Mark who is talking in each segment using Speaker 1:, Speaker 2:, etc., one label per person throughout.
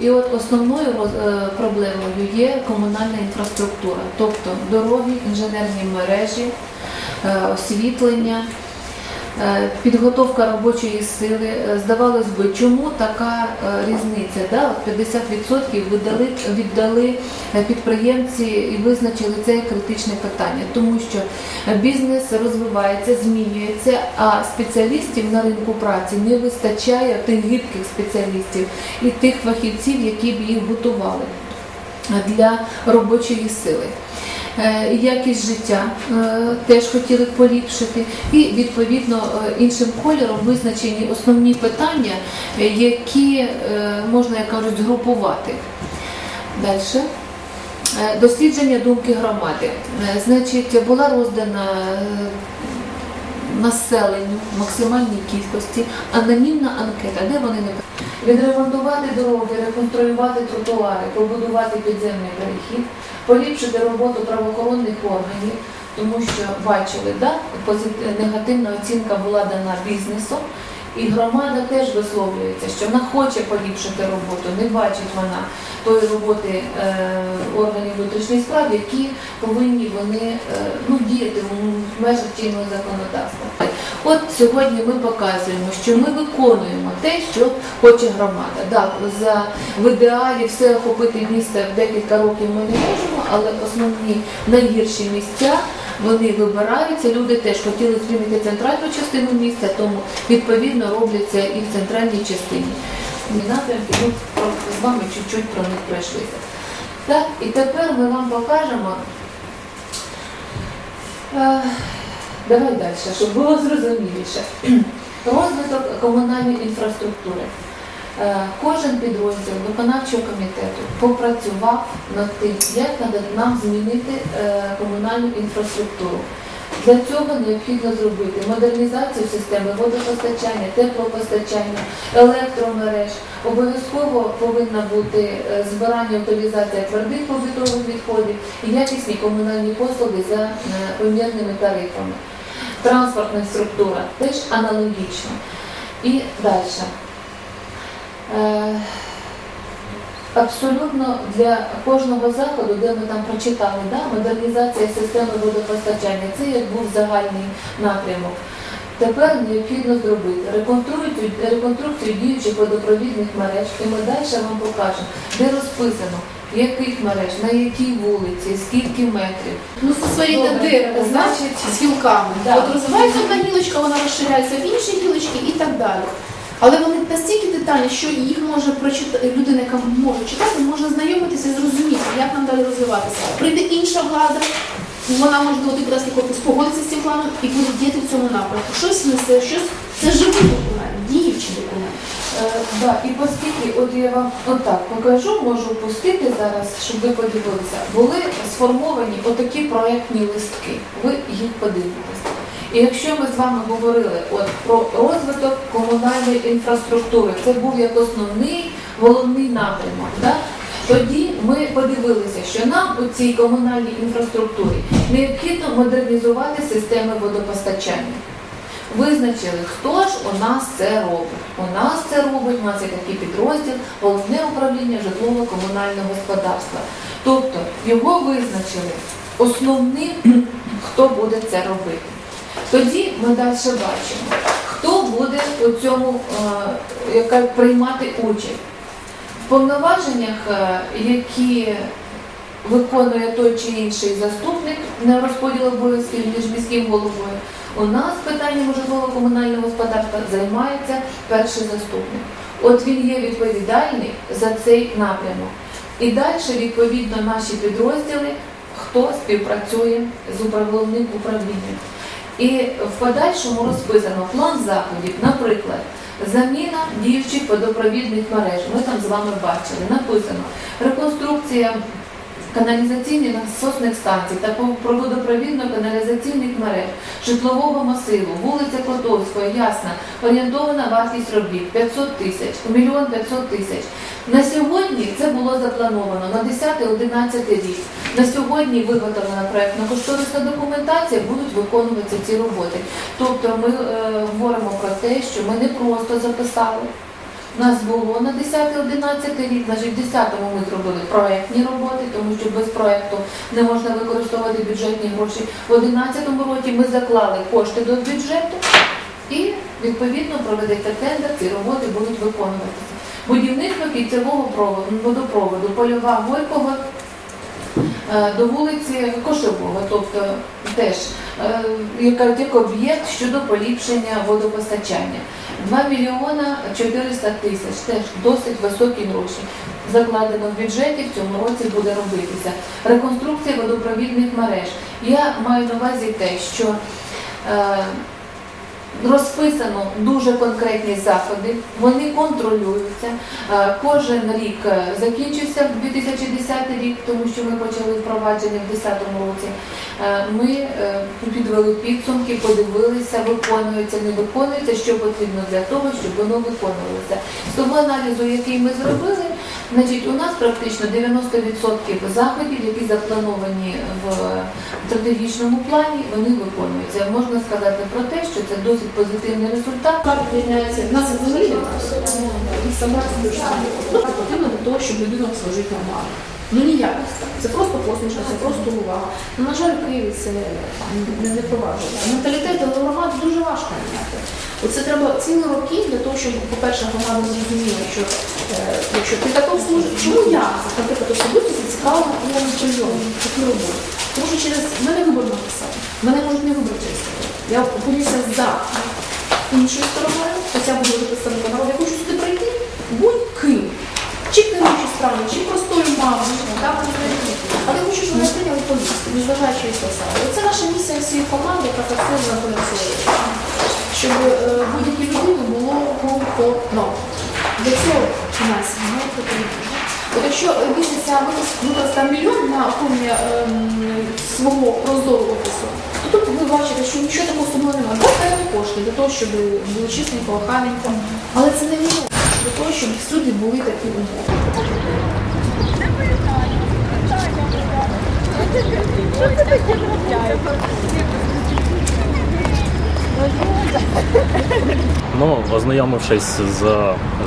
Speaker 1: І от основною е, проблемою є комунальна інфраструктура, тобто дороги, інженерні мережі, е, освітлення, підготовка робочої сили. Е, Здавалось би, чому така е, різниця? Да? От 50% віддали, віддали е, підприємці і визначили це критичне питання, тому що е, бізнес розвивається, змінюється, а спеціалістів на ринку праці не вистачає тих гибких спеціалістів і тих фахівців, які б їх готували для робочої сили. Е, Якість життя е, теж хотіли поліпшити, і відповідно е, іншим кольором визначені основні питання, які можна, як кажуть, згрупувати. Далі. Дослідження думки громади. Значить, була роздана населенню максимальній кількості анонімна анкета, де вони не відремонтувати дороги, реконструювати тротуари, побудувати підземний перехід, поліпшити роботу правоохоронних органів, тому що бачили, да, негативна оцінка була дана бізнесу. І громада теж висловлюється, що вона хоче поліпшити роботу, не бачить вона тої роботи е, органів внутрішніх справ, які повинні вони е, ну, діяти в межах чинного законодавства. От сьогодні ми показуємо, що ми виконуємо те, що хоче громада. Так, за в ідеалі все охопити місто в декілька років ми не можемо, але основні найгірші місця вони вибираються. Люди теж хотіли звільнити центральну частину міста, тому відповідно робляться і в центральній частині. Напрямки ми з вами чуть-чуть про них пройшлися. Так, і тепер ми вам покажемо. Давай далі, щоб було зрозуміліше. Розвиток комунальної інфраструктури. Е, Кожен підрозділ виконавчого комітету попрацював над тим, як нам змінити е, комунальну інфраструктуру. Для цього необхідно зробити модернізацію системи водопостачання, теплопостачання, електромереж. Обов'язково повинна бути е, збирання утилізація твердих побутових відходів і якісні комунальні послуги за помірними тарифами. Транспортна структура теж аналогічно. І далі. Е, Абсолютно для кожного заходу, де ми там прочитали, да, модернізація системи водопостачання, це як був загальний напрямок. Тепер необхідно зробити реконструкцію діючих водопровідних мереж, і ми далі вам покажемо, де розписано, яких мереж, на якій вулиці, скільки метрів.
Speaker 2: Ну, це свої
Speaker 1: Добре. Значить,
Speaker 2: з гілками.
Speaker 1: да.
Speaker 2: От розвивається одна гілочка, вона розширяється в інші гілочки і так далі. Але вони настільки детальні, що їх може прочитати людина, яка може читати, може знайомитися і зрозуміти, як нам далі розвиватися. Прийде інша влада, вона може до якраз якось погодитися з цим планом і буде діяти в цьому напрямку. Щось несе, щось це живий документ, діючий документ.
Speaker 1: Е, да, і оскільки, от я вам отак покажу, можу пустити зараз, щоб ви подивилися, були сформовані отакі проектні листки. Ви їх подивитесь. І якщо ми з вами говорили от про розвиток комунальної інфраструктури, це був як основний головний напрямок. Да? Тоді ми подивилися, що нам у цій комунальній інфраструктурі необхідно модернізувати системи водопостачання. Визначили, хто ж у нас це робить. У нас це робить, у нас є такий підрозділ, головне управління житлово-комунального господарства. Тобто його визначили основним, хто буде це робити. Тоді ми далі бачимо, хто буде у цьому е, приймати участь. В повноваженнях, е, які виконує той чи інший заступник на розподіл обов'язків між міським головою. У нас питанням житлово-комунального господарства займається перший заступник. От він є відповідальний за цей напрямок. І далі, відповідно, наші підрозділи, хто співпрацює з управ- управлінням. І в подальшому розписано план заходів, наприклад, заміна діючих водопровідних мереж. Ми там з вами бачили, написано реконструкція каналізаційних насосних станцій та проводопровідно-каналізаційних мереж, житлового масиву, вулиця Котовського, ясна, орієнтована вартість робіт 500 тисяч, мільйон 500 тисяч. На сьогодні це було заплановано на 10-11 рік. На сьогодні виготовлена проєктна кошторисна документація, будуть виконуватися ці роботи. Тобто ми е, говоримо про те, що ми не просто записали. Нас було на 10-11 рік, значить в 10-му ми зробили проєктні роботи, тому що без проєкту не можна використовувати бюджетні гроші. В 11-му році ми заклали кошти до бюджету і відповідно проведеться тендер, ці роботи будуть виконуватися. Будівництво кільцевого проводу, водопроводу, польова Горького до вулиці Кошового, тобто теж е, як об'єкт щодо поліпшення водопостачання. 2 мільйона 400 тисяч, теж досить високі гроші. Закладено в бюджеті, в цьому році буде робитися. Реконструкція водопровідних мереж. Я маю на увазі те, що е, розписано дуже конкретні заходи, вони контролюються. Е, Кожен рік е, закінчився 2010 рік, тому що ми почали впровадження в 2010 році. Е, Ми підвели підсумки, подивилися, виконується, не виконується, що потрібно для того, щоб воно виконувалося. З того аналізу, який ми зробили, значить, у нас практично 90% заходів, які заплановані в стратегічному плані, вони виконуються. Можна сказати про те, що це досить позитивний результат.
Speaker 2: Как прийняється нас взагалі дуже. Ну, потрібно для того, щоб людина служити нормально. Ну ніяк. Це просто посмішка, це просто увага. Ну, на жаль, в Києві це не, впроваджується. Менталітет громади дуже важко міняти. Оце треба цілі роки для того, щоб, по-перше, громада зрозуміла, що е, якщо ти також служиш, чому я, наприклад, особисто зацікавлена у прийомі, таку роботу? Тому що через мене вибор написали. Мене можуть не вибрати через це. Я опинюся за іншою стороною, хоча буду вже представником народу, я хочу сюди прийти будь-ким. Чи керуючою справою, чи простою мамою, так, але я хочу, щоб мене прийняли політику, незважаючи від посади. Це наша місія всієї команди, яка працює на поліції. Щоб е, будь-якій людині було комфортно. Для цього нас не потрібно. От якщо е, місяця використав мільйон на оформлення ем, свого прозорого офісу, то тут ви бачите, що нічого такого особливого немає. Певні кошти для того, щоб було чистенько, охайненько. Але це не мільйон для того, щоб всюди були такі умови.
Speaker 3: Ну, ознайомившись з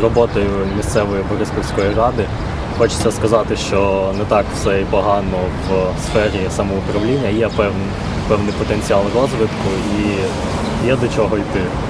Speaker 3: роботою місцевої Бориспільської ради, хочеться сказати, що не так все і погано в сфері самоуправління. Є певний, певний потенціал розвитку і є до чого йти.